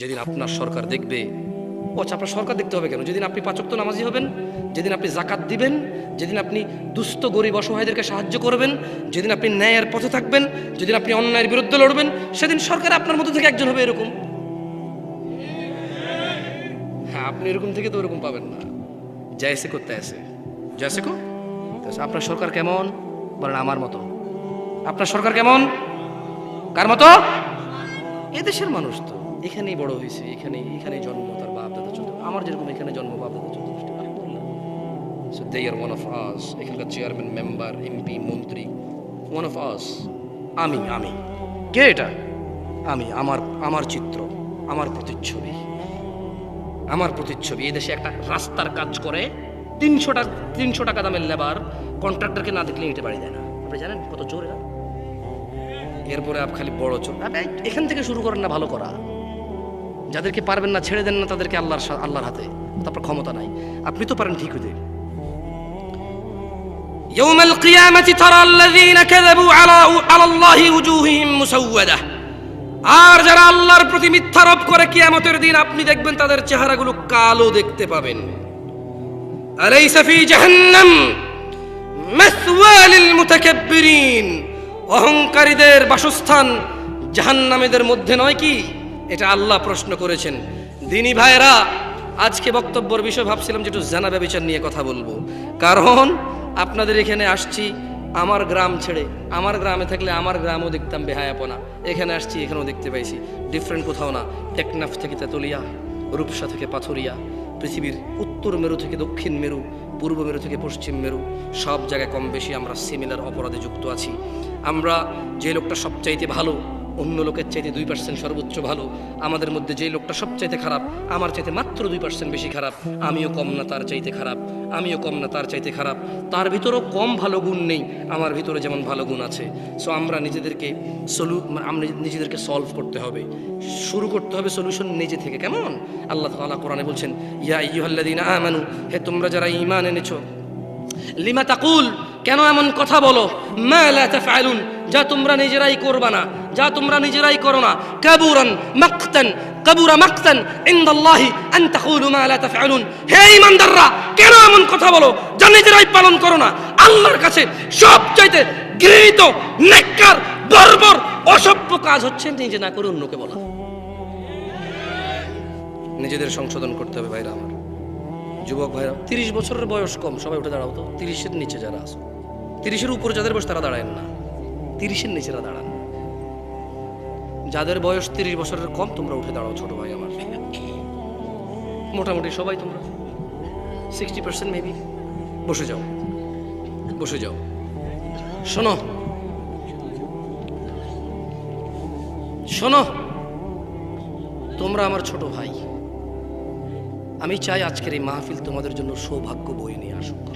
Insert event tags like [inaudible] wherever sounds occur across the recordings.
যেদিন আপনার সরকার দেখবে ও আচ্ছা আপনার সরকার দেখতে হবে কেন? যেদিন আপনি পাচক্ত নামাজি হবেন যেদিন আপনি জাকাত দিবেন যেদিন আপনি দুস্থ গরিব অসহায়দেরকে সাহায্য করবেন যেদিন আপনি ন্যায়ের পথে থাকবেন যেদিন আপনি অন্যায়ের বিরুদ্ধে লড়বেন সেদিন সরকার আপনার মধ্যে থেকে একজন হবে এরকম। হ্যাঁ আপনি এরকম থেকে তো ওরকম পাবেন না। জয়সে করতে আসে জয়সে কো? আপনার সরকার কেমন? বলেন আমার মতো। আপনার সরকার কেমন? কার মতো? এদেশের মানুষ তো। এখানেই বড় হয়েছে এখানে এখানেই জন্ম, তার বাপ, দাদা, চোদ্দ, আমার যেরকম এখানে জন্ম, বাপ, দাদা, চোদ্দ so they are one of us এখানকার চেয়ারম্যান মেম্বার এমপি মন্ত্রী ওয়ান অফ আস আমি আমি। কে এটা? আমি, আমার আমার চিত্র, আমার প্রতিচ্ছবি। আমার প্রতিচ্ছবি, এই দেশে একটা রাস্তার কাজ করে, তিনশো টাকা তিনশো টাকা দামের লেবার কন্ট্রাক্টরকে না দেখলে ইটে বাড়ি দেয় না। আপনি জানেন কত জোর? এরা এরপরে আপ খালি বড় আপনি এখান থেকে শুরু করেন না ভালো করা। যাদেরকে পারবেন না ছেড়ে দেন না তাদেরকে আল্লাহর সা- আল্লাহর হাতে তারপর ক্ষমতা নাই আপনি তো পারেন ঠিক হতে يوم القيامة ترى الذين كذبوا على على الله وجوههم مسودة আর যারা আল্লাহর প্রতি মিথ্যারোপ করে কিয়ামতের দিন আপনি দেখবেন তাদের চেহারাগুলো কালো দেখতে পাবেন আলাইসা ফি জাহান্নাম মাসওয়া লিল মুতাকাব্বিরিন অহংকারীদের বাসস্থান জাহান্নামীদের মধ্যে নয় কি এটা আল্লাহ প্রশ্ন করেছেন। দিনী ভাইরা আজকে বক্তব্যর বিষয় ভাবছিলাম যে একটু জানা ব্যবচার নিয়ে কথা বলব। কারণ আপনাদের এখানে আসছি আমার গ্রাম ছেড়ে। আমার গ্রামে থাকলে আমার গ্রামও দেখতাম বেহায়াপনা। এখানে আসছি, এখানেও দেখতে পাইছি। ডিফারেন্ট কোথাও না। টেকনাফ থেকে তেতুলিয়া, রূপসা থেকে পাথরিয়া, পৃথিবীর উত্তর মেরু থেকে দক্ষিণ মেরু, পূর্ব মেরু থেকে পশ্চিম মেরু, সব জায়গায় কম বেশি আমরা সিমিলার অপরাধে যুক্ত আছি। আমরা যে লোকটা সবচাইতে ভালো অন্য লোকের চাইতে দুই পার্সেন্ট সর্বোচ্চ ভালো। আমাদের মধ্যে যে লোকটা সবচাইতে খারাপ, আমার চাইতে মাত্র দুই পার্সেন্ট বেশি খারাপ। আমিও কম না তার চাইতে খারাপ। আমিও কম না তার চাইতে খারাপ। তার ভিতরেও কম ভালো গুণ নেই। আমার ভিতরে যেমন ভালো গুণ আছে। সো আমরা নিজেদেরকে সলু আমরা নিজেদেরকে সলভ করতে হবে। শুরু করতে হবে সলিউশন নিজে থেকে। কেমন? আল্লাহ তাআলা কোরআনে বলছেন, ইয়া আইয়ুহাল্লাযীনা আমানু, হে তোমরা যারা ইমান এনেছো, লিমা তাকুল? কেন এমন কথা বলো? মা যা তোমরা নিজেরাই করবা না। যা তোমরা নিজেরাই করো না। কাবুরান মাকতান, কাবুরা মাকতান, ইনদাল্লাহি আন তাকুলু মা লা তাফআলুন। হে ঈমানদাররা, কেন এমন কথা বলো? যা নিজেরাই পালন করো না। আল্লাহর কাছে সবচাইতে গৃহীত নেককার, বর্বর, অসভ্য কাজ হচ্ছে নিজে না করে অন্যকে বলা। নিজেদের সংশোধন করতে হবে ভাইরা আমার। যুবক ভাইরা, তিরিশ বছরের বয়স কম, সবাই উঠে দাঁড়াও তো। তিরিশের নিচে যারা আসো তিরিশের উপরে যাদের বয়স তারা দাঁড়ায় না। তিরিশের নিচেরা দাঁড়ান। যাদের বয়স তিরিশ বছরের কম, তোমরা উঠে দাঁড়াও ছোট ভাই আমার। মোটামুটি সবাই তোমরা সিক্সটি পার্সেন্ট মেবি বসে যাও। বসে যাও। শোনো। শোনো। তোমরা আমার ছোট ভাই। আমি চাই আজকের এই মাহফিল তোমাদের জন্য সৌভাগ্য বই নিয়ে আসুক।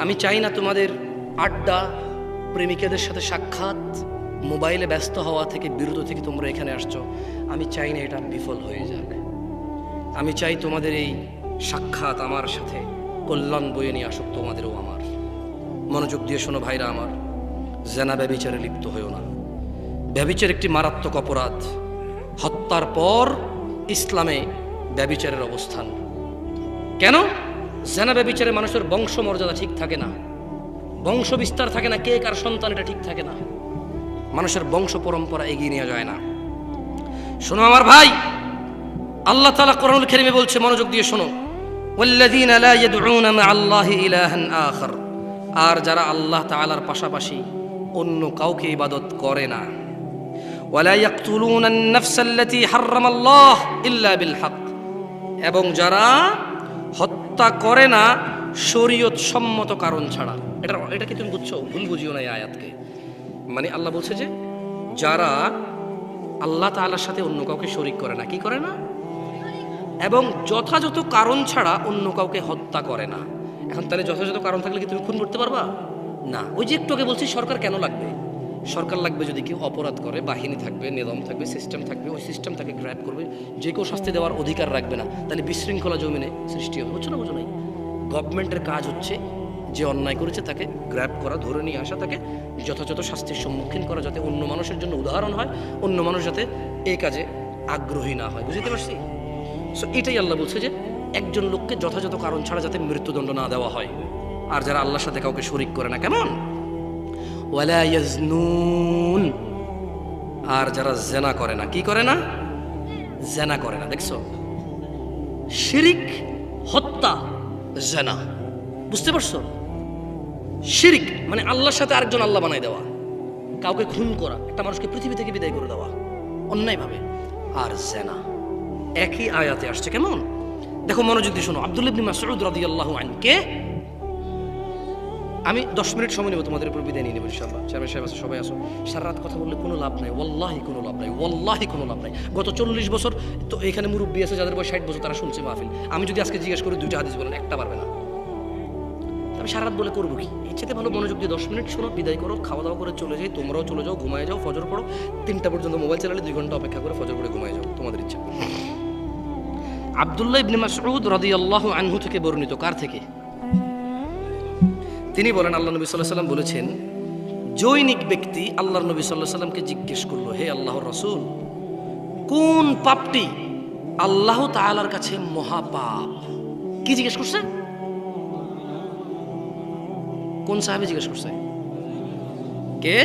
আমি চাই না তোমাদের আড্ডা প্রেমিকাদের সাথে সাক্ষাৎ মোবাইলে ব্যস্ত হওয়া থেকে, বিরত থেকে তোমরা এখানে আসছো। আমি চাই না এটা বিফল হয়ে যাক। আমি চাই তোমাদের এই সাক্ষাৎ আমার সাথে, কল্যাণ বয়ে নিয়ে আসুক তোমাদেরও আমার। মনোযোগ দিয়ে শোনো ভাইরা আমার জেনা ব্যবিচারে লিপ্ত হয়েও না। ব্যবিচার একটি মারাত্মক অপরাধ। হত্যার পর ইসলামে ব্যবিচারের অবস্থান। কেন? জেনা ব্যবিচারে মানুষের বংশ মর্যাদা ঠিক থাকে না। বংশ বিস্তার থাকে না, কে কার সন্তান এটা ঠিক থাকে না। মানুষের বংশ পরম্পরা এগিয়ে নিয়ে যায় না। শোনো আমার ভাই, আল্লাহ তালা করণুল খেরিমে বলছে, মনোযোগ দিয়ে শোনো। আখর। আর যারা আল্লাহ তালার পাশাপাশি অন্য কাউকে ইবাদত করে না। এবং যারা হত্যা করে না শরীয়ত সম্মত কারণ ছাড়া। এটা এটা কি তুমি বুঝছ? ভুল বুঝিও না এই আয়াতকে। মানে আল্লাহ বলছে যে, যারা আল্লাহ তালার সাথে অন্য কাউকে শরিক করে না, কি করে না? এবং যথাযথ কারণ ছাড়া অন্য কাউকে হত্যা করে না। এখন তাহলে যথাযথ কারণ থাকলে কি তুমি খুন করতে পারবা? না। ওই যে একটু আগে বলছি, সরকার কেন লাগবে? সরকার লাগবে যদি কেউ অপরাধ করে, বাহিনী থাকবে নিয়ম থাকবে সিস্টেম থাকবে, ওই সিস্টেম তাকে গ্র্যাপ করবে, যে কেউ শাস্তি দেওয়ার অধিকার রাখবে না, তাহলে বিশৃঙ্খলা জমিনে সৃষ্টি হবে। বুঝছ না, বুঝো নাই? গভর্নমেন্টের কাজ হচ্ছে যে অন্যায় করেছে, তাকে গ্র্যাব করা, ধরে নিয়ে আসা, তাকে যথাযথ শাস্তির সম্মুখীন করা যাতে অন্য মানুষের জন্য উদাহরণ হয়, অন্য মানুষ যাতে এই কাজে আগ্রহী না হয়। বুঝতে পারছি? সো এটাই আল্লাহ বলছে যে একজন লোককে যথাযথ কারণ ছাড়া যাতে মৃত্যুদণ্ড না দেওয়া হয়। আর যারা আল্লাহর সাথে কাউকে শরিক করে না, কেমন? আর যারা জেনা করে না, কি করে না? জেনা করে না। দেখছ? শিরিক, হত্যা, জেনা। বুঝতে পারছ? শিরিক মানে আল্লাহর সাথে আরেকজন আল্লাহ বানাই দেওয়া। কাউকে খুন করা, একটা মানুষকে পৃথিবী থেকে বিদায় করে দেওয়া, অন্যায়ভাবে। আর জেনা, একই আয়াতে আসছে, কেমন? দেখো মনোযোগ দিয়ে শোনো, আব্দুল ইবনে মাসউদ রাদিয়াল্লাহু আনহু কে আমি দশ মিনিট সময় নেব, তোমাদের উপর বিদায় নিয়ে নেব ইনশাল্লাহ চেয়ারম্যান সাহেব আছে, সবাই আসো। সারা রাত কথা বললে কোনো লাভ নাই, ওয়াল্লাহি কোনো লাভ নাই, ওয়াল্লাহি কোনো লাভ নাই। গত চল্লিশ বছর তো এখানে মুরব্বী আছে, যাদের বয়স ষাট বছর, তারা শুনছে মাহফিল। আমি যদি আজকে জিজ্ঞেস করি, দুইটা হাদিস বলেন, একটা পারবে না। আমি সারা রাত বলে করব কি? ইচ্ছেতে ভালো মনোযোগ দিয়ে দশ মিনিট শোনো, বিদায় করো, খাওয়া দাওয়া করে চলে যাই, তোমরাও চলে যাও, ঘুমায় যাও, ফজর পড়ো। তিনটা পর্যন্ত মোবাইল চালালে দুই ঘণ্টা অপেক্ষা করে ফজর করে ঘুমায় যাও, তোমাদের ইচ্ছা। আবদুল্লাহ ইবনে মাসউদ রাদিয়াল্লাহু আনহু থেকে বর্ণিত, কার থেকে? তিনি বলেন, আল্লাহ নবী সাল্লাহ সাল্লাম বলেছেন, জৈনিক ব্যক্তি আল্লাহর নবী সাল্লাহ সাল্লামকে জিজ্ঞেস করল, হে আল্লাহর রসুল, কোন পাপটি আল্লাহ তাআলার কাছে মহাপাপ? কি জিজ্ঞেস করছে? কোন সাহাবি জিজ্ঞেস করছে? কে?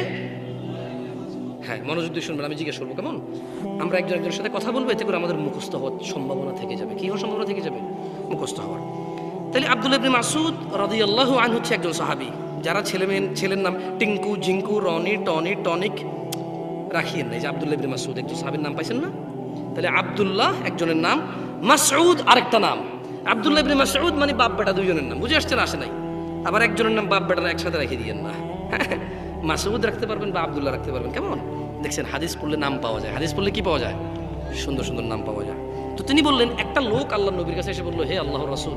হ্যাঁ মনোযোগ দিয়ে শুনবেন, আমি জিজ্ঞেস করব, কেমন? আমরা একজন একজনের সাথে কথা বলব, এতে করে আমাদের মুখস্থ হওয়ার সম্ভাবনা থেকে যাবে। কি হওয়ার সম্ভাবনা থেকে যাবে? মুখস্থ হওয়ার। তাহলে আব্দুল ইবনে মাসুদ রাদিয়াল্লাহু আন হচ্ছে একজন সাহাবী, যারা ছেলে মেয়ে, ছেলের নাম টিঙ্কু, জিঙ্কু, রনি, টনি, টনিক রাখিয়েন নাই। যে আব্দুল্লাহ ইবনে মাসুদ একজন সাহাবীর নাম পাইছেন না? তাহলে আব্দুল্লাহ একজনের নাম, মাসউদ আরেকটা নাম। আব্দুল্লাহ ইবনে মাসউদ মানে বাপ বেটা দুইজনের নাম। বুঝে আসছেন, আসে নাই? আবার একজনের নাম বাপ বেটারা একসাথে রেখে দিয়েন না। [laughs] মাসউদ রাখতে পারবেন বা আবদুল্লাহ রাখতে পারবেন, কেমন? দেখছেন, হাদিস পড়লে নাম পাওয়া যায়। হাদিস পড়লে কি পাওয়া যায়? সুন্দর সুন্দর নাম পাওয়া যায়। তো তিনি বললেন, একটা লোক আল্লাহ নবীর কাছে এসে বলল, হে আল্লাহ রাসূল,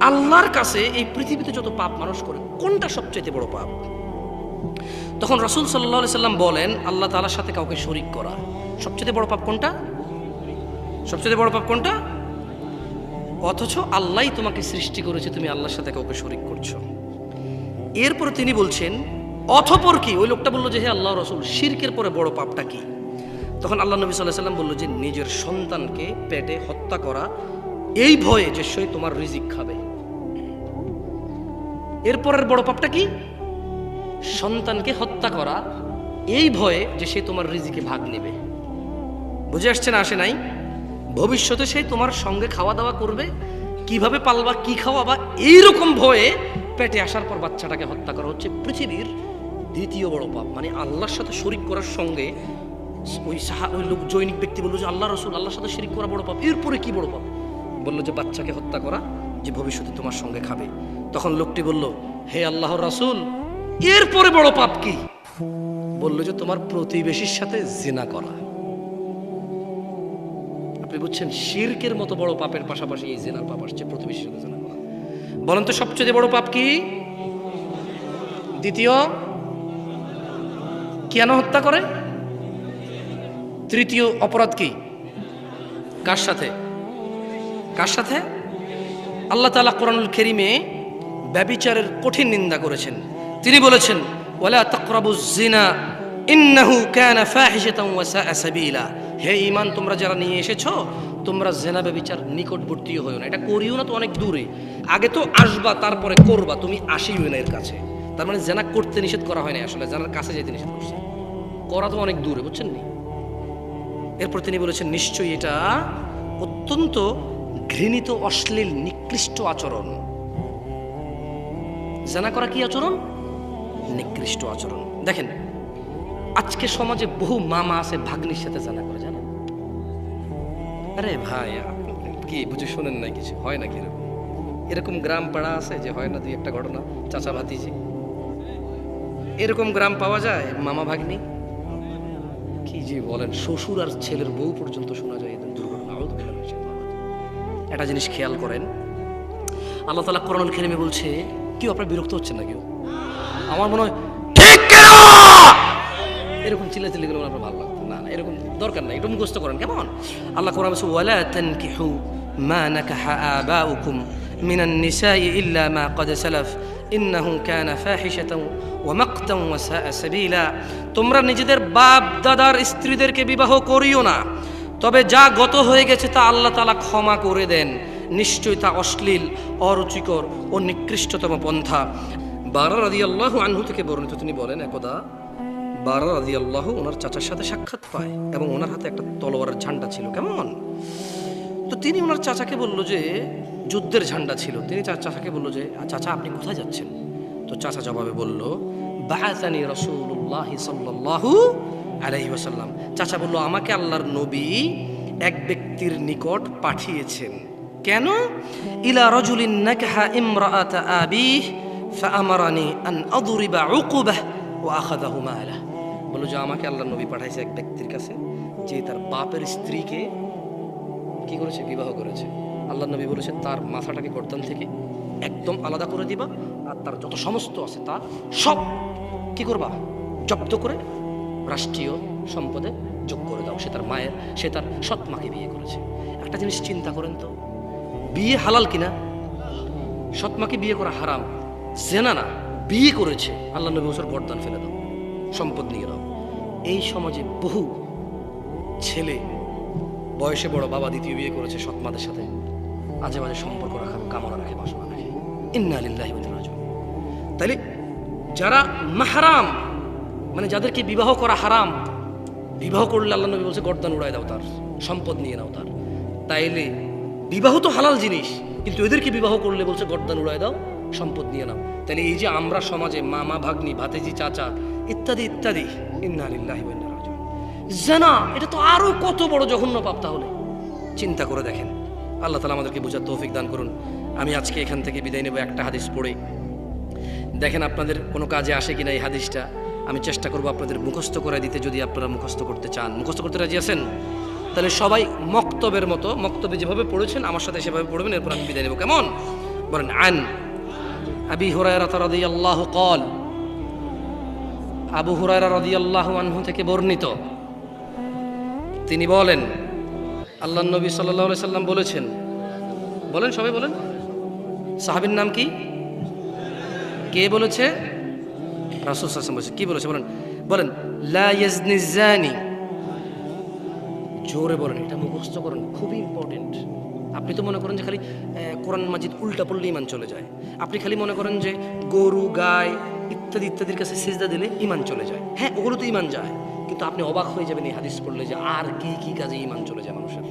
আল্লাহর কাছে এই পৃথিবীতে যত পাপ মানুষ করে, কোনটা সবচেয়ে বড় পাপ? তখন রসুল সাল্লাহ সাল্লাম বলেন, আল্লাহ তাআলার সাথে কাউকে শরিক করা। সবচেয়ে বড় পাপ কোনটা? সবচেয়ে বড় পাপ কোনটা? অথচ আল্লাহই তোমাকে সৃষ্টি করেছে, তুমি আল্লাহর সাথে কাউকে শরিক করছ। এরপর তিনি বলছেন, অথপর কি? ওই লোকটা বলল যে, হে আল্লাহ রসুল, শিরকের পরে বড় পাপটা কি? তখন আল্লাহ নবী সাল্লাহ সাল্লাম বলল যে, নিজের সন্তানকে পেটে হত্যা করা, এই ভয়ে যে সই তোমার রিজিক খাবে। এরপরের বড় পাপটা কি? সন্তানকে হত্যা করা, এই ভয়ে যে সে তোমার রিজিকে ভাগ নেবে। বুঝে আসছে না আসে নাই? ভবিষ্যতে সে তোমার সঙ্গে খাওয়া দাওয়া করবে, কীভাবে পালবা, কি খাওয়াবা, এইরকম ভয়ে পেটে আসার পর বাচ্চাটাকে হত্যা করা হচ্ছে পৃথিবীর দ্বিতীয় বড় পাপ। মানে আল্লাহর সাথে শরিক করার সঙ্গে ওই সাহা, ওই লোক, জৈনিক ব্যক্তি বলল যে আল্লাহ রসুল, আল্লাহর সাথে শরিক করা বড় পাপ। এরপরে কি বড় পাপ? বলল যে বাচ্চাকে হত্যা করা, যে ভবিষ্যতে তোমার সঙ্গে খাবে। তখন লোকটি বলল, হে আল্লাহর রাসূল, এরপরে বড় পাপ কি? বলল যে তোমার প্রতিবেশীর সাথে জেনা করা। আপনি বুঝছেন? শিরকের মতো বড় পাপের পাশাপাশি এই জেনার পাপ আসছে, প্রতিবেশীর সাথে জেনা করা। বলেন তো সবচেয়ে বড় পাপ কি? দ্বিতীয় কেন হত্যা করে? তৃতীয় অপরাধ কি? কার সাথে? কার সাথে? আল্লাহ তালা কোরআনুল কেরিমে ব্যবিচারের কঠিন নিন্দা করেছেন। তিনি বলেছেন, ওয়ালা তাকরাবু জিনা, ইন্নাহু কানা ফাহিশাতান ওয়া সাআ সাবিলা। হে ইমান তোমরা যারা নিয়ে এসেছ, তোমরা জেনাবে বিচার নিকটবর্তী হয়েও না। এটা করিও না তো অনেক দূরে। আগে তো আসবা, তারপরে করবা। তুমি আসিও না এর কাছে। তার মানে জেনা করতে নিষেধ করা হয় না আসলে, জেনার কাছে যেতে নিষেধ করছে। করা তো অনেক দূরে, বুঝছেন নি? এরপর তিনি বলেছেন, নিশ্চয়ই এটা অত্যন্ত ঘৃণিত, অশ্লীল, নিকৃষ্ট আচরণ। জানা করা কি আচরণ? নিকৃষ্ট আচরণ। দেখেন, আজকে সমাজে বহু মামা আছে, ভাগ্নির সাথে জানা করে। আরে ভাই কি বুঝে শোনেন না কিছু? হয় না কীরকম এরকম গ্রাম পাড়া আছে যে হয় না দুই একটা ঘটনা? চাচা ভাতিজি। এরকম গ্রাম পাওয়া যায়, মামা ভাগ্নি? কি যে বলেন, শ্বশুর আর ছেলের বউ পর্যন্ত শোনা যায় এদের দুর্ঘটনা। একটা জিনিস খেয়াল করেন, আল্লাহ তালা কোরআনুল খেরিমে বলছে, কেউ আপনার বিরক্ত হচ্ছেন না কেউ? আমার মনে হয় এরকম চিল্লা চিল্লি গেলে আপনার ভালো লাগতো এরকম দরকার নাই এরকম মুখস্থ করেন, কেমন? আল্লাহ কোরআন বলছে, ওয়ালা তানকিহু মা নাকাহা আবাউকুম মিনান নিসাই ইল্লা মা কদ সালাফ। ইন্নাহু কানা ফাহিশাতাও ওয়া মাকতাও ওয়া সাআ সাবিলা। তোমরা নিজেদের বাপ, দাদার স্ত্রীদেরকে বিবাহ করিও না, তবে যা গত হয়ে গেছে তা আল্লাহ তালা ক্ষমা করে দেন। নিশ্চয়ই তা অশ্লীল, অরুচিকর ও নিকৃষ্টতম পন্থা। বারা রাদি আল্লাহ আনহু থেকে বর্ণিত তিনি বলেন, একদা বারা রাদিয়াল্লাহু ওনার চাচার সাথে সাক্ষাৎ পায় এবং ওনার হাতে একটা তলোয়ারের ঝান্ডা ছিল, কেমন? তো তিনি ওনার চাচাকে বলল যে, যুদ্ধের ঝান্ডা ছিল। তিনি চাচাকে বলল যে চাচা, আপনি কোথায় যাচ্ছেন? তো চাচা জবাবে বলল বাহাতানি রসুল্লাহ সাল্লাল্লাহু আলাইহি ওয়াসাল্লাম। চাচা বলল, আমাকে আল্লাহর নবী এক ব্যক্তির নিকট পাঠিয়েছেন। কেন? ইলা রজুলিন নাকাহা ইমরাআত আবিহ ফাআমারানি আন আদরিবা উকুবাহ ওয়া আখাযাহু মালাহ বলল যে আমাকে আল্লাহ নবী পাঠাইছে এক ব্যক্তির কাছে, যে তার বাপের স্ত্রীকে কি করেছে? বিবাহ করেছে। আল্লাহ নবী বলেছে, তার মাথাটাকে গর্দান থেকে একদম আলাদা করে দিবা, আর তার যত সমস্ত আছে তা সব কি করবা? জব্দ করে রাষ্ট্রীয় সম্পদে যোগ করে দাও। সে তার মায়ের, সে তার সৎ মাকে বিয়ে করেছে। একটা জিনিস চিন্তা করেন তো, বিয়ে হালাল কিনা? সৎ মাকে বিয়ে করা হারাম, জেনা না, বিয়ে করেছে। আল্লাহ নবী বছর গর্দান ফেলে দাও। সম্পদ নিয়ে নাও। এই সমাজে বহু ছেলে, বয়সে বড় বাবা দ্বিতীয় বিয়ে করেছে সৎমাদের সাথে। আজে বাজে সম্পর্ক রাখার কামনা রাখে, বাসনা রাখে। ইন্না লিল্লাহি ওয়া ইন্না ইলাইহি রাজিউন। তাইলে যারা মাহারাম মানে যাদেরকে বিবাহ করা হারাম, বিবাহ করলে আল্লাহ নবী বলছে, গর্দান উড়ায় দাও তার, সম্পদ নিয়ে নাও তার। তাইলে বিবাহ তো হালাল জিনিস, কিন্তু এদেরকে বিবাহ করলে বলছে, গর্দান উড়ায় দাও, সম্পদ নিয়ে নাও। তাহলে এই যে আমরা সমাজে মামা, ভাগ্নি, ভাতেজি, চাচা ইত্যাদি ইত্যাদি। ইন্না লিল্লাহি ওয়া ইন্না ইলাইহি জানা, এটা তো আরও কত বড় জঘন্য পাপ তাহলে? চিন্তা করে দেখেন। আল্লাহ তালা আমাদেরকে বোঝার তৌফিক দান করুন। আমি আজকে এখান থেকে বিদায় নেব, একটা হাদিস পড়ে। দেখেন আপনাদের কোনো কাজে আসে কিনা এই হাদিসটা? আমি চেষ্টা করব আপনাদের মুখস্থ করে দিতে, যদি আপনারা মুখস্থ করতে চান। মুখস্থ করতে রাজি আছেন? তাহলে সবাই মক্তবের মতো, মক্তবে যেভাবে পড়েছেন, আমার সাথে সেভাবে পড়বেন, এরপর আমি বিদায় নেব। কেমন? বলেন, আন আবি হুরায়রা রাদিয়াল্লাহু কল আবু হুরায়রা রাদিয়াল্লাহু আনহু থেকে বর্ণিত। তিনি বলেন আল্লাহ নবী সাল্লাহ সাল্লাম বলেছেন, বলেন সবাই বলেন, সাহাবির নাম কি? কে বলেছে? রাসুল সাল্লাম বলেছে। কি বলেছে? বলেন বলেন, লা ইয়াজনি জানি জোরে বলেন, এটা মুখস্থ করেন, খুবই ইম্পর্টেন্ট আপনি তো মনে করেন যে খালি কোরআন মাজিদ উল্টা পড়লে ইমান চলে যায়। আপনি খালি মনে করেন যে গরু গায় ইত্যাদি ইত্যাদির কাছে সিজদা দিলে ইমান চলে যায়। হ্যাঁ ওগুলো তো ইমান যায়, কিন্তু আপনি অবাক হয়ে যাবেন এই হাদিস পড়লে যে আর কি কি কাজে ইমান চলে যায় মানুষের।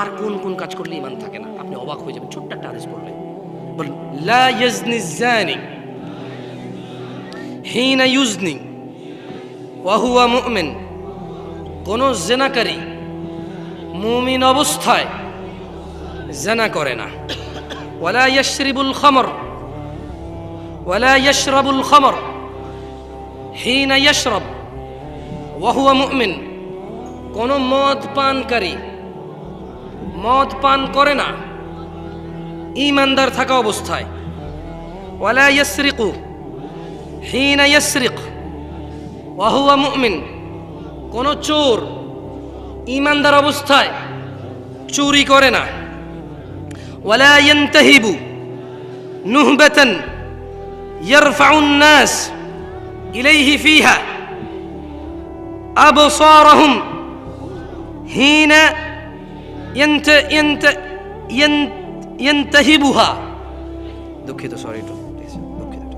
আর কোন কোন কাজ করলে ইমান থাকে না? আপনি অবাক হয়ে যাবেন, ছোট্ট একটা হাদিস পড়লে। বলেন, লা জানি হিনা ইউজনি ওয়াহুয়া মুমিন, কোন জেনাকারী মুমিন অবস্থায় জেনা করে না। ওয়ালা ইয়াশরিবুল খামর ওয়ালা ইয়াশরাবুল খামর হিনা ইয়াশরাব ওয়াহুয়া মুমিন কোন মদ পানকারী মদ পান করে না। ইমানদার থাকা অবস্থায়। ওয়ালা ইয়াসরিকু হিনা ইয়াসরিক। ওয়াহুয়া মুমিন। কোন চোর ইমানদার অবস্থায় চুরি করে না। ওয়ালা ইয়ান্তাহিবু নুহবাতান يرفع الناس إليه فيها أبصارهم حين ينت ينت ينت ينتهبها দুঃখিত সরি একটু please, দুঃখিত একটু।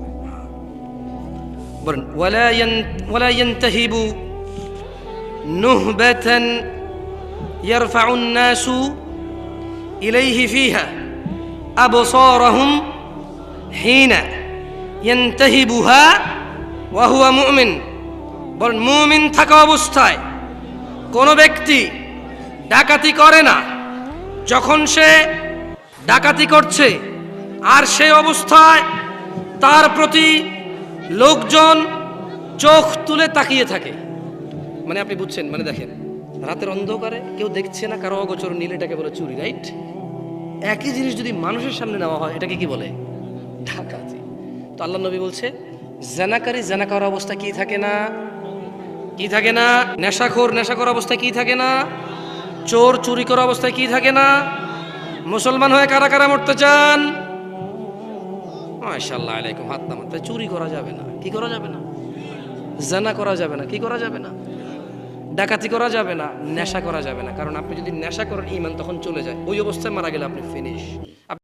বলেন ওয়ালা ইয়ান ওয়ালা ইয়ানতাহিবু নুহবাতান يرفع الناس إليه فيها أبصارهم حين ইয়ান্তাহি বুহা ওয়াহুয়া মুমিন। বরং মুমিন থাকা অবস্থায় কোনো ব্যক্তি ডাকাতি করে না। যখন সে ডাকাতি করছে আর সে অবস্থায় তার প্রতি লোকজন চোখ তুলে তাকিয়ে থাকে। মানে আপনি বুঝছেন মানে দেখেন, রাতের অন্ধকারে কেউ দেখছে না, কারও অগোচর নীল, এটাকে বলে চুরি, রাইট? একই জিনিস যদি মানুষের সামনে নেওয়া হয়, এটাকে কি বলে? আল্লাহ নবী বলছে, জেনাকারী জেনা করার অবস্থা কি থাকে না? কি থাকে না? নেশাখোর নেশা করার অবস্থায় কি থাকে না? চোর চুরি করার অবস্থায় কি থাকে না? মুসলমান হয়ে কারা কারা মরতে চান? মাশাল্লাহ আলাইকুম, হাত নামান। চুরি করা যাবে না। কি করা যাবে না? জানা করা যাবে না। কি করা যাবে না? ডাকাতি করা যাবে না। নেশা করা যাবে না। কারণ আপনি যদি নেশা করেন ইমান তখন চলে যায়। ওই অবস্থায় মারা গেলে আপনি ফিনিশ